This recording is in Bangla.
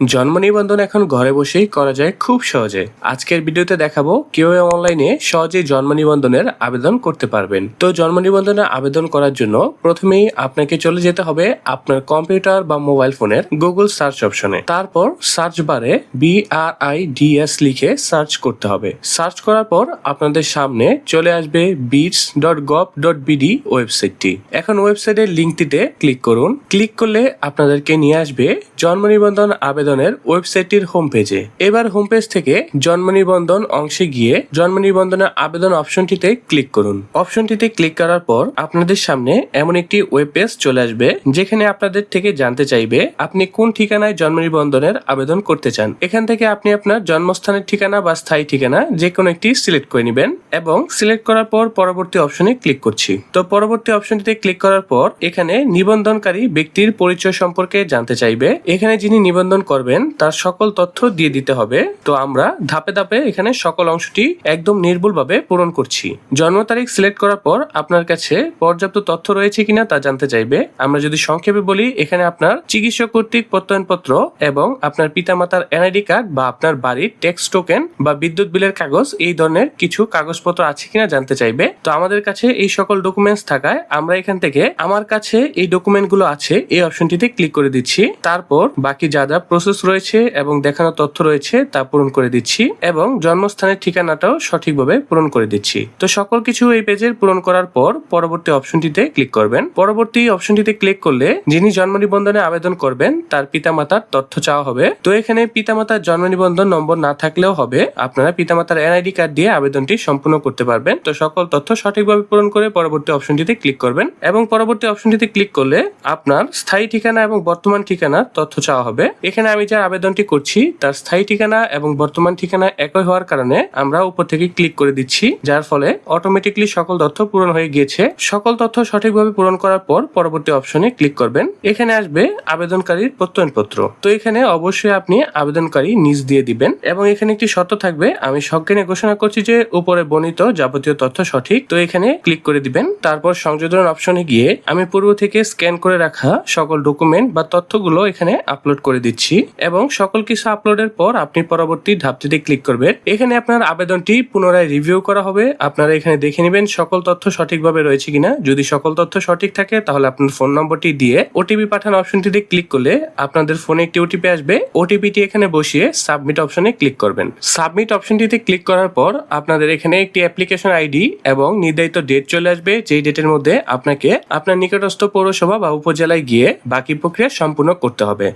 জন্ম নিবন্ধন এখন ঘরে বসেই করা যায় খুব সহজে। আজকের ভিডিওতে দেখাবো কেউ অনলাইনে সহজেই জন্ম নিবন্ধনের আবেদন করতে পারবেন। তো জন্ম নিবন্ধনের আবেদন করার জন্য প্রথমেই আপনাকে চলে যেতে হবে আপনার কম্পিউটার বা মোবাইল ফোনের গুগল সার্চ অপশনে। তারপর সার্চ বারে B R I D S লিখে সার্চ করতে হবে। সার্চ করার পর আপনাদের সামনে চলে আসবে bits dot gov dot BD ওয়েবসাইটটি। এখন ওয়েবসাইটের লিঙ্কটিতে ক্লিক করুন। ক্লিক করলে আপনাদেরকে নিয়ে আসবে জন্ম নিবন্ধন আবেদনের ওয়েবসাইটটির হোম পেজে এবার হোম পেজ থেকে জন্ম নিবন্ধন অংশে গিয়ে জন্ম নিবন্ধনের আবেদন অপশনটিতে ক্লিক করুন। অপশনটিতে ক্লিক করার পর আপনাদের সামনে এমন একটি ওয়েব পেজ চলে আসবে, যেখানে আপনাদের থেকে জানতে চাইবে আপনি কোন ঠিকানায় জন্ম নিবন্ধনের আবেদন করতে চান। এখান থেকে আপনি আপনার জন্মস্থানের ঠিকানা বা স্থায়ী ঠিকানা যে কোনো একটি সিলেক্ট করে নেবেন এবং সিলেক্ট করার পর পরবর্তী অপশনে ক্লিক করছি। তো পরবর্তী অপশনটিতে ক্লিক করার পর এখানে নিবন্ধনকারী ব্যক্তির পরিচয় সম্পর্কে জানতে চাইবে। এখানে যিনি নিবন্ধন করবেন, তার সকল তথ্য দিয়ে দিতে হবে। তো আমরা ধাপে ধাপে এখানে সকল অংশটি একদম নির্ভুলভাবে পূরণ করছি। জন্ম তারিখ সিলেক্ট করার পর আপনার কাছে পর্যাপ্ত তথ্য রয়েছে কিনা তা জানতে চাইবে। আমরা যদি সংক্ষেপে বলি, এখানে আপনার চিকিৎসক কর্তৃক প্রত্যয়নপত্র এবং আপনার পিতামাতার এনআইডি কার্ড বা আপনার বাড়ির ট্যাক্স টোকেন বা বিদ্যুৎ বিলের কাগজ, এই ধরনের কিছু কাগজপত্র আছে কিনা জানতে চাইবে। তো আমাদের কাছে এই সকল ডকুমেন্টস থাকায় আমরা এখান থেকে আমার কাছে এই ডকুমেন্টগুলো আছে, এই অপশনটিতে ক্লিক করে দিচ্ছি। তারপর বাকি যা যা প্রসেস রয়েছে এবং দেখানো তথ্য রয়েছে তা পূরণ করে দিচ্ছি এবং জন্মস্থানের ঠিকানাটাও সঠিকভাবে পূরণ করে দিচ্ছি। তো সকল কিছু এই পেজের পূরণ করার পর পরবর্তী অপশনটিতে ক্লিক করবেন। পরবর্তী অপশনটিতে ক্লিক করলে যিনি জন্ম নিবন্ধনে আবেদন করবেন, তার পিতামাতার তথ্য চাওয়া হবে। তো এখানে পিতামাতার জন্ম নিবন্ধন নম্বর না থাকলেও হবে। আপনারা পিতামাতার এনআইডি কার্ড দিয়ে আবেদনটি সম্পূর্ণ করতে পারবেন। তো সকল তথ্য সঠিকভাবে পূরণ করে পরবর্তী অপশনটিতে ক্লিক করবেন এবং পরবর্তী অপশনটিতে ক্লিক করলে আপনার স্থায়ী ঠিকানা এবং বর্তমান ঠিকানার তথ্য চাওয়া হবে। এখানে আমি যার আবেদনটি করছি, তার স্থায়ী ঠিকানা এবং বর্তমান ঠিকানা একই হওয়ার কারণে আমরা উপর থেকে ক্লিক করে দিচ্ছি, যার ফলে অটোমেটিকলি সকল তথ্য পূরণ হয়ে গিয়েছে। সকল তথ্য সঠিকভাবে পূরণ করার পর পরবর্তী অপশনে ক্লিক করবেন। এখানে আসবে আবেদনকারীর প্রত্যয়নপত্র। তো এখানে অবশ্যই আপনি আবেদনকারী নিজ দিয়ে দিবেন এবং এখানে একটি শর্ত থাকবে, আমি সজ্ঞানে ঘোষণা করছি যে উপরে বর্ণিত যাবতীয় তথ্য সঠিক, তো এখানে ক্লিক করে দিবেন। তারপর সংযোজন অপশনে গিয়ে আমি পূর্ব থেকে স্ক্যান করে রাখা সকল ডকুমেন্ট বা তথ্যগুলো এখানে আপলোড করে দিচ্ছি। এবং সকল কিছু আপলোডের পর আপনি পরবর্তী ধাপটিতে ক্লিক করবেন। এখানে আপনার আবেদনটি পুনরায় রিভিউ করা হবে। আপনারা এখানে দেখে নেবেন সকল তথ্য সঠিকভাবে রয়েছে কিনা। যদি সকল তথ্য সঠিক থাকে, তাহলে আপনার ফোন নম্বরটি দিয়ে ওটিপি পাঠানো অপশনটিতে ক্লিক করলে আপনাদের ফোনে একটি ওটিপি আসবে। ওটিপিটি এখানে বসিয়ে সাবমিট অপশনে ক্লিক করবেন। সাবমিট অপশনটিতে ক্লিক করার পর আপনাদের এখানে একটি অ্যাপ্লিকেশন আইডি এবং নির্ধারিত ডেট চলে আসবে। যেই ডেটের মধ্যে আপনাকে আপনার নিকটস্থ পৌরসভা বা উপজেলায় গিয়ে বাকি প্রক্রিয়া সম্পূর্ণ করতে হবে।